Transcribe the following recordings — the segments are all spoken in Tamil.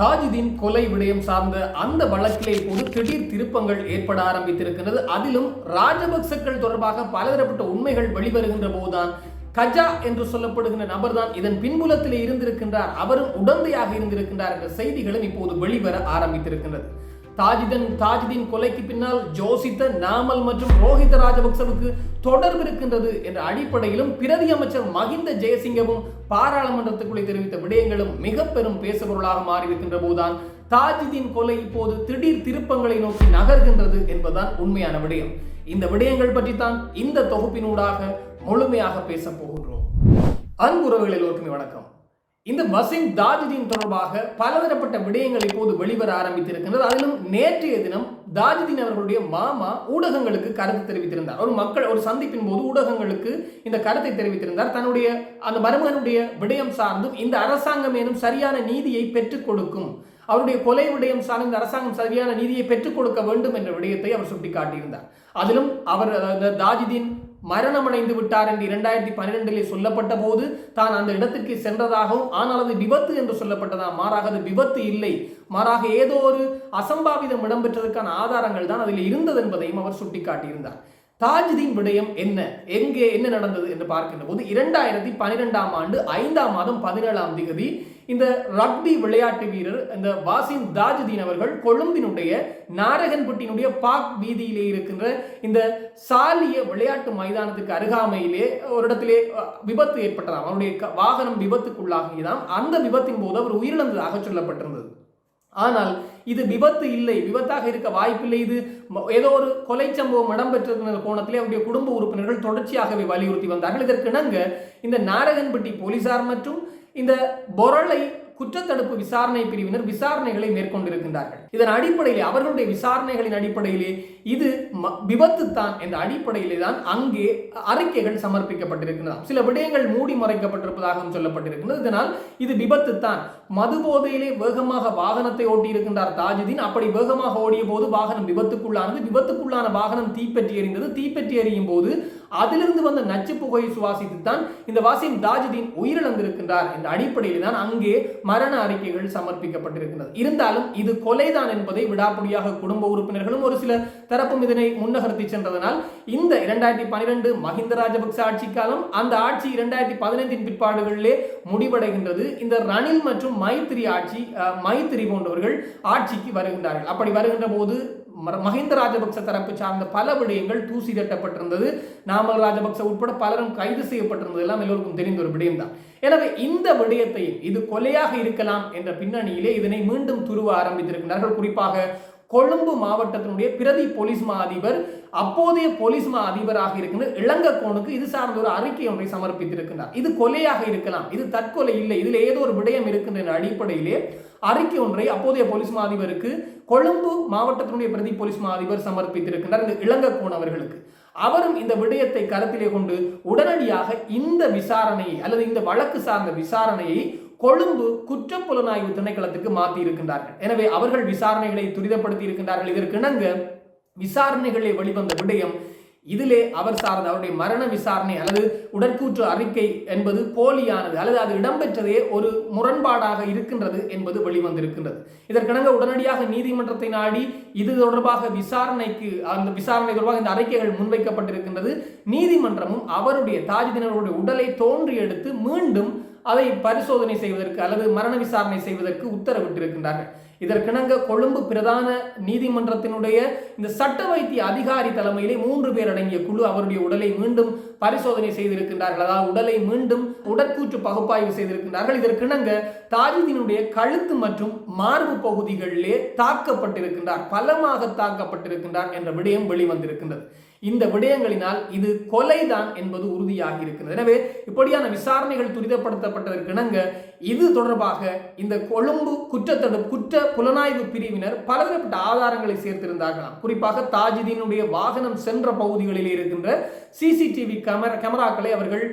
தாஜுதீன் கொலை விடயம் சார்ந்த அந்த வழக்கிலே இப்போது திடீர் திருப்பங்கள் ஏற்பட ஆரம்பித்திருக்கிறது. அதிலும் ராஜபக்சக்கள் தொடர்பாக பலதரப்பட்ட உண்மைகள் வெளிவருகின்ற போதுதான் கஜா என்று சொல்லப்படுகின்ற நபர்தான் இதன் பின்புலத்தில் இருந்திருக்கின்றார். அவரும் உடந்தையாக இருந்திருக்கின்றார் என்ற செய்திகளும் இப்போது வெளிவர ஆரம்பித்திருக்கின்றது. தாஜிதன் தாஜிதீன் கொலைக்கு பின்னால் ஜோசித்த நாமல் மற்றும் ரோஹித ராஜபக்சவுக்கு தொடர்பு இருக்கின்றது என்ற அடிப்படையிலும் பிரதி அமைச்சர் மகிந்த ஜெயசிங்கவும் பாராளுமன்றத்துக்குள்ளே தெரிவித்த விடயங்களும் மிக பெரும் பேசுபொருளாக மாறியிருக்கின்ற போதுதான் தாஜிதீன் கொலை இப்போது திடீர் திருப்பங்களை நோக்கி நகர்கின்றது என்பதுதான் உண்மையான விடயம். இந்த விடயங்கள் பற்றி தான் இந்த தொகுப்பினூடாக முழுமையாக பேச போகின்றோம். அன்புறவுகள் எல்லோருக்குமே வணக்கம். இந்த வசிம் தாஜுதீன் தொடர்பாக பலதரப்பட்ட விடயங்கள் இப்போது வெளிவர ஆரம்பித்திருக்கின்றது. அதிலும் நேற்றைய தினம் தாஜுதீன் அவர்களுடைய மாமா ஊடகங்களுக்கு கருத்து தெரிவித்திருந்தார். ஒரு மக்கள் ஒரு சந்திப்பின் போது ஊடகங்களுக்கு இந்த கருத்தை தெரிவித்திருந்தார். தன்னுடைய அந்த மருமகனுடைய விடயம் சார்ந்தும் இந்த அரசாங்கம் எனும் சரியான நீதியை பெற்றுக் கொடுக்கும் அவருடைய கொலை விடயம் சார்ந்த இந்த அரசாங்கம் சரியான நீதியை பெற்றுக் கொடுக்க வேண்டும் என்ற விடயத்தை அவர் சுட்டிக்காட்டியிருந்தார். அதிலும் அவர் தாஜுதீன் மரணமடைந்து விட்டார் என்று இரண்டாயிரத்தி பன்னிரெண்டிலே சொல்லப்பட்ட போது தான் அந்த இடத்திற்கு சென்றதாகவும் ஆனால் அது விபத்து என்று சொல்லப்பட்டதா? மாறாக அது விபத்து இல்லை. மாறாக ஏதோ ஒரு அசம்பாவிதம் இடம்பெற்றதற்கான ஆதாரங்கள் தான் அதில் இருந்தது என்பதையும் அவர் சுட்டிக்காட்டியிருந்தார். தாஜுதீன் விடயம் என்ன? எங்கே என்ன நடந்தது என்று பார்க்கின்ற போது இரண்டாயிரத்தி பன்னிரெண்டாம் ஆண்டு ஐந்தாம் மாதம் பதினேழாம் திகதி இந்த ரக்பி விளையாட்டு வீரர் இந்த வாசிம் தாஜுதீன் அவர்கள் கொழும்பினுடைய நாரகன்பட்டினுடைய பாக் வீதியிலே இருக்கின்ற இந்த சாலிய விளையாட்டு மைதானத்துக்கு அருகாமையிலே ஒரு இடத்திலே விபத்து ஏற்பட்டதாம். அவருடைய வாகனம் விபத்துக்குள்ளாகியதாம். அந்த விபத்தின் போது அவர் உயிரிழந்ததாக சொல்லப்பட்டிருந்தது. ஆனால் இது விபத்து இல்லை. விபத்தாக இருக்க வாய்ப்பில்லை. இது ஏதோ ஒரு கொலை சம்பவம் இடம்பெற்றிருக்கிற கோணத்திலே அவருடைய குடும்ப உறுப்பினர்கள் தொடர்ச்சியாகவே வலியுறுத்தி வந்தார்கள். இதற்கிணங்க இந்த நாரகன்பட்டி போலீசார் மற்றும் இந்த பொருளை குற்றத்தடுப்பு விசாரணை பிரிவினர் விசாரணைகளை மேற்கொண்டிருக்கின்றார்கள். இதன் அடிப்படையில் அவர்களுடைய விசாரணைகளின் அடிப்படையிலே இது விபத்து தான் என்ற அடிப்படையிலே தான் அங்கே அறிக்கைகள் சமர்ப்பிக்கப்பட்டிருக்கின்றன. சில விடயங்கள் மூடி மறைக்கப்பட்டிருப்பதாகவும் சொல்லப்பட்டிருக்கிறது இதனால் இது விபத்து தான் மது போதையிலே வேகமாக வாகனத்தை ஓட்டியிருக்கின்றார் தாஜுதீன். அப்படி வேகமாக ஓடிய போது வாகனம் விபத்துக்குள்ளானது. விபத்துக்குள்ளான வாகனம் தீப்பற்றி எறிந்தது. தீப்பற்றி எறியும் போது அதிலிருந்து வந்த நச்சு புகையை சுவாசித்து தான் இந்த வாசிம் தாஜுதீன் உயிரிழந்திருக்கின்றார் என்ற அடிப்படையில் தான் அங்கே மரண அறிக்கைகள் சமர்ப்பிக்கப்பட்டிருக்கின்றது. இருந்தாலும் இது கொலைதான் என்பதை விடாப்படியாக குடும்ப உறுப்பினர்களும் ஒரு சில தரப்பும் இதனை முன்னகர்த்தி சென்றதனால் இந்த இரண்டாயிரத்தி பனிரெண்டு மஹிந்த ராஜபக்ச ஆட்சி காலம் அந்த ஆட்சி இரண்டாயிரத்தி பதினைந்தின் பிற்பாடுகளிலே முடிவடைகின்றது. இந்த ரணில் மற்றும் மைத்திரி ஆட்சி மைத்திரி போன்றவர்கள் ஆட்சிக்கு வருகின்றார்கள். அப்படி வருகின்ற போது மஹிந்த ராஜபக்ச தரப்பு சார்ந்த பல விடயங்கள் தூசி தட்டப்பட்டிருந்தது. நாமல் ராஜபக்ச உட்பட பலரும் கைது செய்யப்பட்டிருந்தது. எல்லாம் எல்லோருக்கும் தெரிந்த ஒரு விடயம் தான். எனவே இந்த விடயத்தையும் இது கொலையாக இருக்கலாம் என்ற பின்னணியிலே இதனை மீண்டும் துருவ ஆரம்பித்திருக்கிறார்கள். குறிப்பாக கொழும்பு மாவட்டத்தினுடைய பிரதி போலீஸ் மா அதிபர் அப்போதைய போலீஸ் மா அதிபராக இருக்கின்ற இளங்கக்கோனுக்கு இது சார்ந்த ஒரு அறிக்கை ஒன்றை சமர்ப்பித்திருக்கிறார் இது கொலையாக இருக்கலாம் இது தற்கொலை இல்லை இதில் ஏதோ ஒரு விடயம் இருக்கின்ற அடிப்படையிலே அறிக்கை ஒன்றை அப்போதைய போலீஸ் மா அதிபருக்கு கொழும்பு மாவட்டத்தினுடைய பிரதி போலீஸ் மா அதிபர் சமர்ப்பித்திருக்கின்றார் இந்த இளங்கக்கோன் அவர்களுக்கு. அவரும் இந்த விடயத்தை கருத்திலே கொண்டு உடனடியாக இந்த விசாரணையை அல்லது இந்த வழக்கு சார்ந்த விசாரணையை கொழும்பு குற்றப்புலனாய்வு திணைக்களத்துக்கு மாற்றி இருக்கின்றார்கள் எனவே அவர்கள் விசாரணைகளை துரிதப்படுத்தி இருக்கின்றார்கள் இதற்கிணங்க விசாரணைகளை வெளிவந்த விடயம் இதிலே அவர் சார்ந்த அவருடைய மரண விசாரணை அல்லது உடற்கூற்று அறிக்கை என்பது போலியானது அல்லது அது இடம்பெற்றதே ஒரு முரண்பாடாக இருக்கின்றது என்பது வெளிவந்திருக்கின்றது. இதற்கிணங்க உடனடியாக நீதிமன்றத்தை நாடி இது தொடர்பாக விசாரணைக்கு அந்த விசாரணை தொடர்பாக இந்த அறிக்கைகள் முன்வைக்கப்பட்டிருக்கின்றது. நீதிமன்றமும் அவருடைய தாஜுதீனருடைய உடலை தோன்றி எடுத்து மீண்டும் அதை பரிசோதனை செய்வதற்கு அல்லது மரண விசாரணை செய்வதற்கு உத்தரவிட்டிருக்கின்றார்கள். இதற்கிணங்க கொழும்பு பிரதான நீதிமன்றத்தினுடைய இந்த சட்ட வைத்திய அதிகாரி தலைமையிலே மூன்று பேர் அடங்கிய குழு அவருடைய உடலை மீண்டும் பரிசோதனை செய்திருக்கின்றார்கள். அதாவது உடலை மீண்டும் உடற்கூற்று பகுப்பாய்வு செய்திருக்கின்றார்கள். இதற்கிணங்க தாஜுதீனுடைய கழுத்து மற்றும் மார்பு பகுதிகளிலே தாக்கப்பட்டிருக்கின்றார். பலமாக தாக்கப்பட்டிருக்கின்றார் என்ற விடயம் வெளிவந்திருக்கின்றது. இந்த விடயங்களினால் இது கொலைதான் என்பது உறுதியாகி இருக்கிறது. எனவே இப்படியான விசாரணைகள் துரிதப்படுத்தப்பட்டதற்கிணங்க இது தொடர்பாக இந்த கொழும்பு குற்றத்தடு குற்ற புலனாய்வு பிரிவினர் பலதரப்பட்ட ஆதாரங்களை சேர்த்திருந்தார்களாம். குறிப்பாக தாஜுதீனுடைய வாகனம் சென்ற பகுதிகளில் இருக்கின்ற சிசிடிவி கேமரா கேமராக்களை அவர்கள்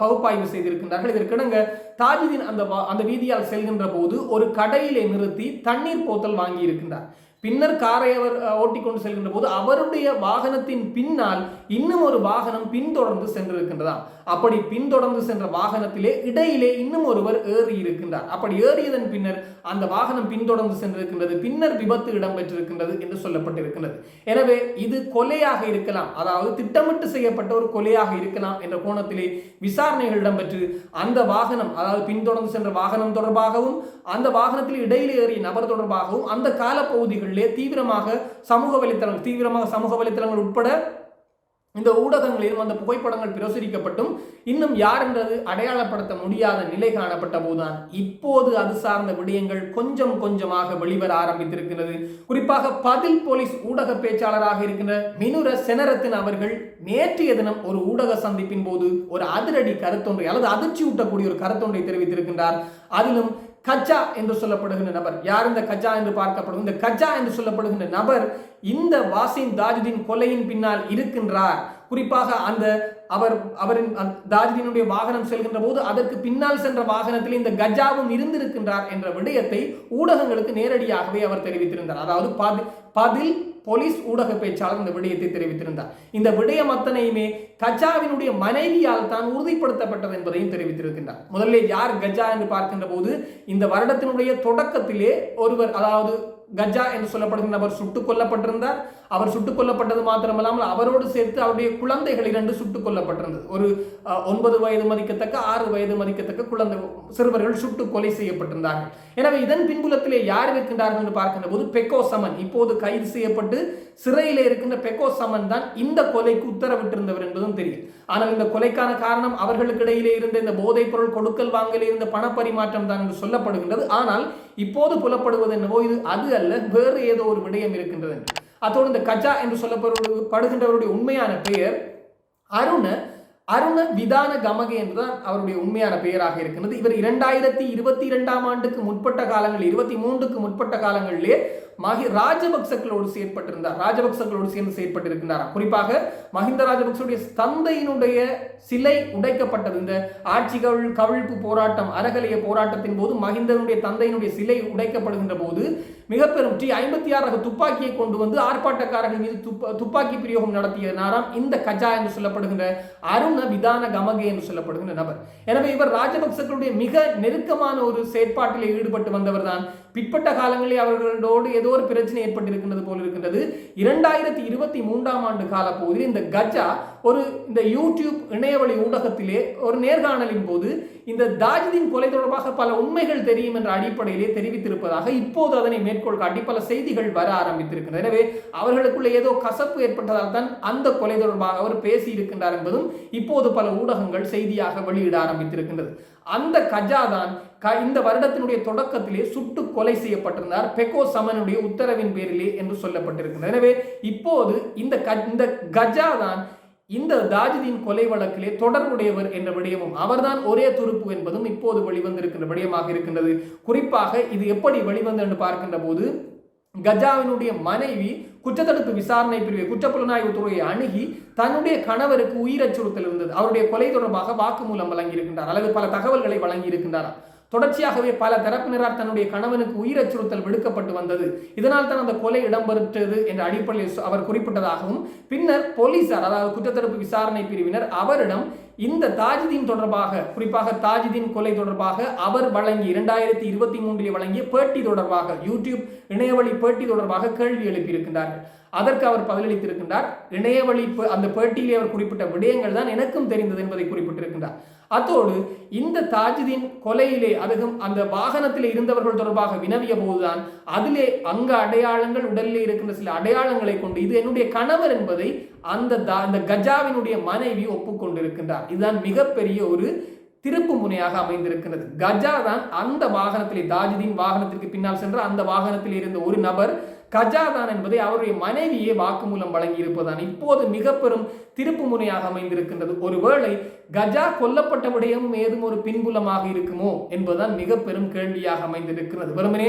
பகுப்பாய்வு செய்திருக்கின்றார்கள். இதற்கிணங்க தாஜுதீன் அந்த அந்த வீதியால் செல்கின்ற போது ஒரு கடையிலே நிறுத்தி தண்ணீர் போத்தல் வாங்கி இருக்கின்றார் பின்னர் காரை அவர் ஓட்டிக்கொண்டு செல்கின்ற போது அவருடைய வாகனத்தின் பின்னால் இன்னும் ஒரு வாகனம் பின்தொடர்ந்து சென்றிருக்கின்றதாம். அப்படி பின்தொடர்ந்து சென்ற வாகனத்திலே இடையிலே இன்னும் ஒருவர் ஏறி இருக்கின்றார். அப்படி ஏறியதன் பின்னர் அந்த வாகனம் பின்தொடர்ந்து சென்றிருக்கின்றது பின்னர் விபத்து இடம்பெற்றிருக்கின்றது என்று சொல்லப்பட்டிருக்கின்றது. எனவே இது கொலையாக இருக்கலாம் அதாவது திட்டமிட்டு செய்யப்பட்ட ஒரு கொலையாக இருக்கலாம் என்ற கோணத்திலே விசாரணைகள் இடம்பெற்று அந்த வாகனம் அதாவது பின்தொடர்ந்து சென்ற வாகனம் தொடர்பாகவும் அந்த வாகனத்தில் இடையிலே ஏறிய நபர் தொடர்பாகவும் அந்த காலப்பகுதிகளிலே தீவிரமாக சமூக வலைத்தளங்கள் தீவிரமாக சமூக வலைத்தளங்கள் உட்பட இந்த ஊடகங்களிலும் அந்த புகைப்படங்கள் பிரசுரிக்கப்பட்டும். இன்னும் யார் என்றது அடையாளப்படுத்த முடியாத நிலை காணப்பட்ட போதுதான். இப்போது அது சார்ந்த விடயங்கள் கொஞ்சம் கொஞ்சமாக வெளிவர ஆரம்பித்திருக்கிறது. குறிப்பாக பதில் போலீஸ் ஊடக பேச்சாளராக இருக்கின்ற மினுர செனரத்தின் அவர்கள் நேற்றைய தினம் ஒரு ஊடக சந்திப்பின் போது ஒரு அதிரடி கருத்தொன்றை அல்லது அதிர்ச்சி ஊட்டக்கூடிய ஒரு கருத்தொன்றை தெரிவித்திருக்கின்றார். அதிலும் கஜா என்று சொல்லப்படுகின்ற நபர். யார் இந்த கஜா என்று பார்க்கப்படும் இந்த கஜா என்று சொல்லப்படுகின்ற நபர் இந்த வாசிம் தாஜுதீன் கொலையின் பின்னால் இருக்கின்றார். குறிப்பாக அந்த அவர் அவரின் தாஜுதீனுடைய வாகனம் செல்கின்ற போது அதற்கு பின்னால் சென்ற வாகனத்தில் இந்த கஜாவும் இருந்திருக்கின்றார் என்ற விடயத்தை ஊடகங்களுக்கு நேரடியாகவே அவர் தெரிவித்திருந்தார். அதாவது பதில் போலீஸ் ஊடக பேச்சாளர் இந்த விடயத்தை தெரிவித்திருந்தார். இந்த விடயம் அத்தனையுமே கஜாவினுடைய மனைவியால் தான் உறுதிப்படுத்தப்பட்டது என்பதையும் தெரிவித்திருக்கின்றார். முதலில் யார் கஜா என்று பார்க்கின்ற போது இந்த வருடத்தினுடைய தொடக்கத்திலே ஒருவர் அதாவது கஜா என்று சொல்லப்படுகிற நபர் சுட்டுக் கொல்லப்பட்டிருந்தார். அவர் சுட்டுக் கொல்லப்பட்டது மாத்திரமல்லாமல் அவரோடு சேர்த்து அவருடைய குழந்தைகள் இரண்டு சுட்டுக் கொல்லப்பட்டிருந்தது. ஒரு ஒன்பது வயது மதிக்கத்தக்க ஆறு வயது மதிக்கத்தக்க குழந்தை சிறுவர்கள் சுட்டு கொலை செய்யப்பட்டிருந்தார்கள். எனவே இதன் பின்புலத்திலே யார் இருக்கின்றார்கள் என்று பார்க்கின்ற போது பெக்கோ சமன். இப்போது கைது செய்யப்பட்டு சிறையில் இருக்கின்ற பெக்கோ சமன் தான் இந்த கொலைக்கு உத்தரவிட்டிருந்தவர் என்பதும் தெரியும். ஆனால் இந்த கொலைக்கான காரணம் அவர்களுக்கு இடையிலே இருந்த இந்த போதைப் பொருள் கொடுக்கல் வாங்கலே இருந்த பணப்பரிமாற்றம் தான் என்று சொல்லப்படுகின்றது. ஆனால் இப்போது புலப்படுவது என்னவோ இது அது அல்ல வேறு ஏதோ ஒரு விடயம் இருக்கின்றது. அத்தோடு இந்த கஜா என்று சொல்லப்படுகின்றவருடைய உண்மையான பெயர் அருண அருண விதான கமகே என்றுதான் அவருடைய உண்மையான பெயராக இருக்கின்றது. இவர் இரண்டாயிரத்தி இருபத்தி இரண்டாம் ஆண்டுக்கு முற்பட்ட காலங்கள் இருபத்தி மூன்றுக்கு முற்பட்ட காலங்களிலே மகி ராஜபக்சங்களோடு செயற்பட்டிருந்தார். ராஜபக்சங்களோடு சேர்ந்து செயற்பட்டிருக்கின்றார்? குறிப்பாக மஹிந்த ராஜபக்சவுடைய தந்தையினுடைய சிலை உடைக்கப்பட்டது. இந்த ஆட்சி கவிழ் கவிழ்ப்பு போராட்டம் அறகலைய போராட்டத்தின் போது மஹிந்தனுடைய தந்தையினுடைய சிலை உடைக்கப்படுகின்ற போது மிக பெரும் டி ஐம்பத்தி ஆறு துப்பாக்கியை கொண்டு வந்து ஆர்ப்பாட்டக்காரர்கள் மீது துப்பா துப்பாக்கி பிரயோகம் நடத்திய நாராம் இந்த கஜா என்று சொல்லப்படுகின்ற அருண விதான கமகே என்று சொல்லப்படுகின்ற நபர். எனவே இவர் ராஜபக்சர்களுடைய மிக நெருக்கமான ஒரு செயற்பாட்டில் ஈடுபட்டு வந்தவர் தான் பிற்பட்ட காலங்களில் அவர்களோடு ஏதோ ஒரு பிரச்சனை ஏற்பட்டிருக்கின்றது போல் இருக்கின்றது. இரண்டாயிரத்தி இருபத்தி மூன்றாம் ஆண்டு கால இந்த கஜா ஒரு இந்த யூடியூப் இணையவழி ஊடகத்திலே ஒரு நேர்காணலின் போது இந்த தாஜிதின் கொலை தொடர்பாக பல உண்மைகள் தெரியும் என்ற அடிப்படையிலே தெரிவித்திருப்பதாக இப்போது அதனை மேற்கோள் காட்டி பல செய்திகள் வர ஆரம்பித்திருக்கின்றன. எனவே அவர்களுக்குள்ள ஏதோ கசப்பு ஏற்பட்டதால் தான் அந்த கொலை தொடர்பாக அவர் பேசி இருக்கின்றார் என்பதும் இப்போது பல ஊடகங்கள் செய்தியாக வெளியிட ஆரம்பித்திருக்கின்றது. அந்த கஜா தான் இந்த வருடத்தினுடைய தொடக்கத்திலே சுட்டு கொலை செய்யப்பட்டிருந்தார். பெக்கோ சமனுடைய உத்தரவின் பேரிலே என்று சொல்லப்பட்டிருக்கிறது எனவே இப்போது இந்த இந்த கஜா தான் இந்த தாஜிதின் கொலை வழக்கிலே தொடர்புடையவர் என்ற விடயமும் அவர்தான் ஒரே துருப்பு என்பதும் இப்போது வெளிவந்திருக்கின்ற விடயமாக இருக்கின்றது. குறிப்பாக இது எப்படி வெளிவந்தது என்று பார்க்கின்ற போது கஜாவினுடைய மனைவி குற்றத்தடுப்பு விசாரணை பிரிவு குற்றப்புலனாய்வு துறையை அணுகி தன்னுடைய கணவருக்கு உயிர் அச்சுறுத்தல் இருந்தது. அவருடைய கொலை தொடர்பாக வாக்குமூலம் வழங்கியிருக்கின்றார். அல்லது பல தகவல்களை வழங்கியிருக்கின்றார். தொடர்ச்சியாகவே பல தரப்பினரால் தன்னுடைய கணவனுக்கு உயிர் அச்சுறுத்தல் விடுக்கப்பட்டு வந்தது. இதனால் தான் அந்த கொலை இடம்பெற்றது என்ற அடிப்படையில் அவர் குறிப்பிட்டதாகவும் பின்னர் போலீசார் அதாவது குற்றத்தடுப்பு விசாரணை பிரிவினர் அவரிடம் இந்த தாஜுதீன் தொடர்பாக குறிப்பாக தாஜிதீன் கொலை தொடர்பாக அவர் வழங்கி இரண்டாயிரத்தி இருபத்தி மூன்றில் வழங்கிய பேட்டி தொடர்பாக யூடியூப் இணையவழி பேட்டி தொடர்பாக கேள்வி எழுப்பியிருக்கின்றார்கள். அதற்கு அவர் பதிலளித்திருக்கின்றார் இணையவழி அந்த பேட்டியிலே அவர் குறிப்பிட்ட விடயங்கள் தான் எனக்கும் தெரிந்தது என்பதை குறிப்பிட்டிருக்கின்றார். அத்தோடு இந்த தாஜுதீன் கொலையிலே அதுவும் அந்த வாகனத்தில் இருந்தவர்கள் தொடர்பாக வினவிய போதுதான் அதிலே அங்க அடையாளங்கள் உடலிலே இருக்கின்ற சில அடையாளங்களை கொண்டு இது என்னுடைய கணவர் என்பதை அந்த அந்த கஜாவினுடைய மனைவி ஒப்புக்கொண்டிருக்கின்றார். இதுதான் மிகப்பெரிய ஒரு திருப்பு முனையாக அமைந்திருக்கிறது கஜா தான் அந்த வாகனத்திலே தாஜுதீன் வாகனத்திற்கு பின்னால் சென்ற அந்த வாகனத்தில் இருந்த ஒரு நபர் கஜாதான் என்பதை அவருடைய மனைவியே வாக்குமூலம் வழங்கி இப்போது மிக பெரும் திருப்பு முனையாக அமைந்திருக்கின்றது. ஒருவேளை கஜா கொல்லப்பட்ட விடயமும் ஏதும் ஒரு பின்புலமாக இருக்குமோ என்பதுதான் மிக பெரும் கேள்வியாக அமைந்திருக்கிறது. வெறுமனே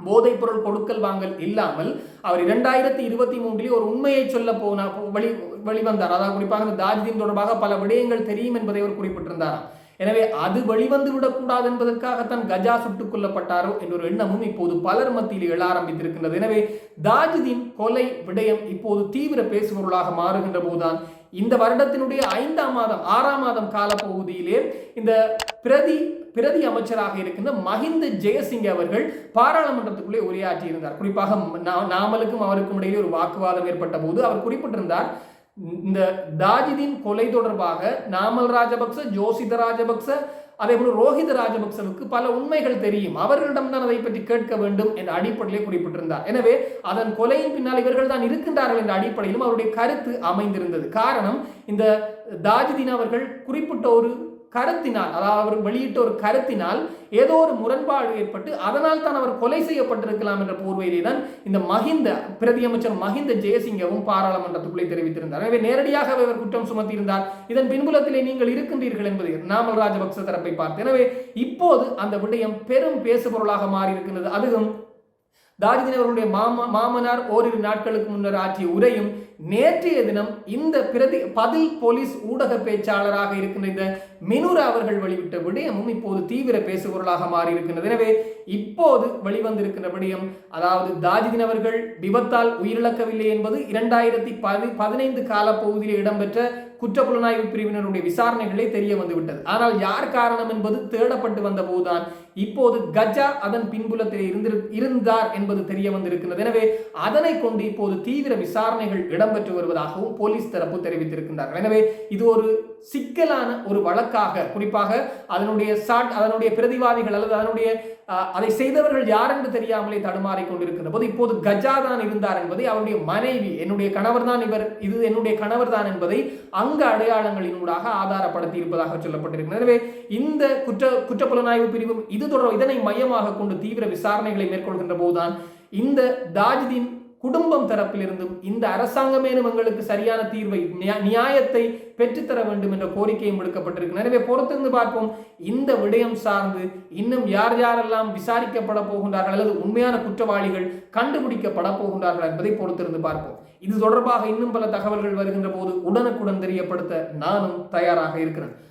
போதைப் பொருள் கொடுக்கல் வாங்கல் இல்லாமல் அவர் இரண்டாயிரத்தி இருபத்தி மூன்றில் ஒரு உண்மையை சொல்ல போன வழி வெளிவந்தார். அதாவது குறிப்பாக இந்த தாஜிதீன் தொடர்பாக பல விடயங்கள் தெரியும் என்பதை அவர் குறிப்பிட்டிருந்தாராம். எனவே அது வெளிவந்து விடக்கூடாது என்பதற்காகத்தான் கஜா சுட்டுக் கொல்லப்பட்டாரோ என்ற ஒரு எண்ணமும் இப்போது பலர் மத்தியில் எழ ஆரம்பித்திருக்கின்றது. எனவே தாஜுதீன் கொலை விடயம் இப்போது தீவிர பேசுபொருளாக மாறுகின்ற போதுதான் இந்த வருடத்தினுடைய ஐந்தாம் மாதம் ஆறாம் மாதம் காலப்பகுதியிலே இந்த பிரதி பிரதி அமைச்சராக இருக்கின்ற மஹிந்த ஜெயசிங் அவர்கள் பாராளுமன்றத்துக்குள்ளே உரையாற்றி இருந்தார் குறிப்பாக நா- நாமலுக்கும் அவருக்கும் இடையே ஒரு வாக்குவாதம் ஏற்பட்ட போது அவர் குறிப்பிட்டிருந்தார் இந்த தாஜிதின் கொலை தொடர்பாக நாமல் ராஜபக்ச ஜோசித ராஜபக்ச அதே போல ரோஹித ராஜபக்சவுக்கு பல உண்மைகள் தெரியும். அவர்களிடம்தான் அதை பற்றி கேட்க வேண்டும் என்ற அடிப்படையிலே குறிப்பிட்டிருந்தார். எனவே அதன் கொலையின் பின்னால் இவர்கள் தான் இருக்கின்றார்கள் என்ற அடிப்படையிலும் அவருடைய கருத்து அமைந்திருந்தது. காரணம் இந்த தாஜிதீன் அவர்கள் குறிப்பிட்ட ஒரு கருத்தினால் அதாவது அவர் வெளியிட்ட ஒரு கருத்தினால் ஏதோ ஒரு முரண்பாடு ஏற்பட்டு அதனால் தான் அவர் கொலை செய்யப்பட்டிருக்கலாம் என்ற போர்வையிலே தான் இந்த மஹிந்த பிரதி அமைச்சர் மஹிந்த ஜெயசிங்கவும் பாராளுமன்றத்துக்குள்ளே தெரிவித்திருந்தார். எனவே நேரடியாக அவர் குற்றம் சுமத்தியிருந்தார். இதன் பின்புலத்திலே நீங்கள் இருக்கின்றீர்கள் என்பதை நாமல் ராஜபக்ச தரப்பை பார்த்து. எனவே இப்போது அந்த விடயம் பெரும் பேசுபொருளாக மாறி இருக்கின்றது அதுவும் தாஜிதீன் அவர்களுடைய மாமா மாமனார் ஓரிரு நாட்களுக்கு முன்னர் ஆற்றிய உரையும் நேற்றைய தினம் இந்த பிரதி பதில் போலீஸ் ஊடக பேச்சாளராக இருக்கின்ற இந்த மினுரா அவர்கள் வெளியிட்ட விடயமும் இப்போது தீவிர பேசுபொருளாக மாறியிருக்கின்றது. எனவே இப்போது வெளிவந்திருக்கின்ற விடயம் அதாவது தாஜிதீன் அவர்கள் விபத்தால் உயிரிழக்கவில்லை என்பது இரண்டாயிரத்தி பதி பதினைந்து காலப்பகுதியில் இடம்பெற்ற குற்றப்புலனாய்வு பிரிவினருடைய விசாரணைகளே தெரிய வந்துவிட்டது. ஆனால் யார் காரணம் என்பது தேடப்பட்டு வந்த போதுதான் இப்போது கஜா அதன் பின்புலத்தில் இருந்து இருந்தார் என்பது தெரிய வந்திருக்கிறது. எனவே அதனை கொண்டு இப்போது தீவிர விசாரணைகள் இடம்பெற்று வருவதாகவும் போலீஸ் தரப்பு தெரிவித்திருக்கின்றார்கள். எனவே இது ஒரு சிக்கலான ஒரு வழக்காக குறிப்பாக அதனுடைய சாட் அதனுடைய பிரதிவாதிகள் அல்லது அதனுடைய அதை செய்தவர்கள் யார் என்று தெரியாமலே தடுமாறி கொண்டிருக்கிற போது இப்போது கஜா தான் இருந்தார் என்பதை அவருடைய மனைவி என்னுடைய கணவர் தான் இவர் இது என்னுடைய கணவர் தான் என்பதை அங்கு அடையாளங்களினூடாக ஆதாரப்படுத்தி இருப்பதாக சொல்லப்பட்டிருக்கிறது. எனவே இந்த குற்ற குற்றப்புலனாய்வு பிரிவும் இது தொடர் இதனை மையமாக கொண்டு தீவிர விசாரணைகளை மேற்கொள்கின்ற போதுதான் இந்த தாஜ்தீன் குடும்பம் தரப்பிலிருந்தும் இந்த அரசாங்கமேனும் எங்களுக்கு சரியான தீர்வை நியா- நியாயத்தை பெற்றுத்தர வேண்டும் என்ற கோரிக்கையும் விடுக்கப்பட்டிருக்கு. எனவே பொறுத்திருந்து பார்ப்போம். இந்த விடயம் சார்ந்து இன்னும் யார் யாரெல்லாம் விசாரிக்கப்பட போகின்றார்கள் அல்லது உண்மையான குற்றவாளிகள் கண்டுபிடிக்கப்பட போகின்றார்கள் என்பதை பொறுத்திருந்து பார்ப்போம். இது தொடர்பாக இன்னும் பல தகவல்கள் வருகின்ற போது உடனுக்குடன் தெரியப்படுத்த நானும் தயாராக இருக்கிறேன்.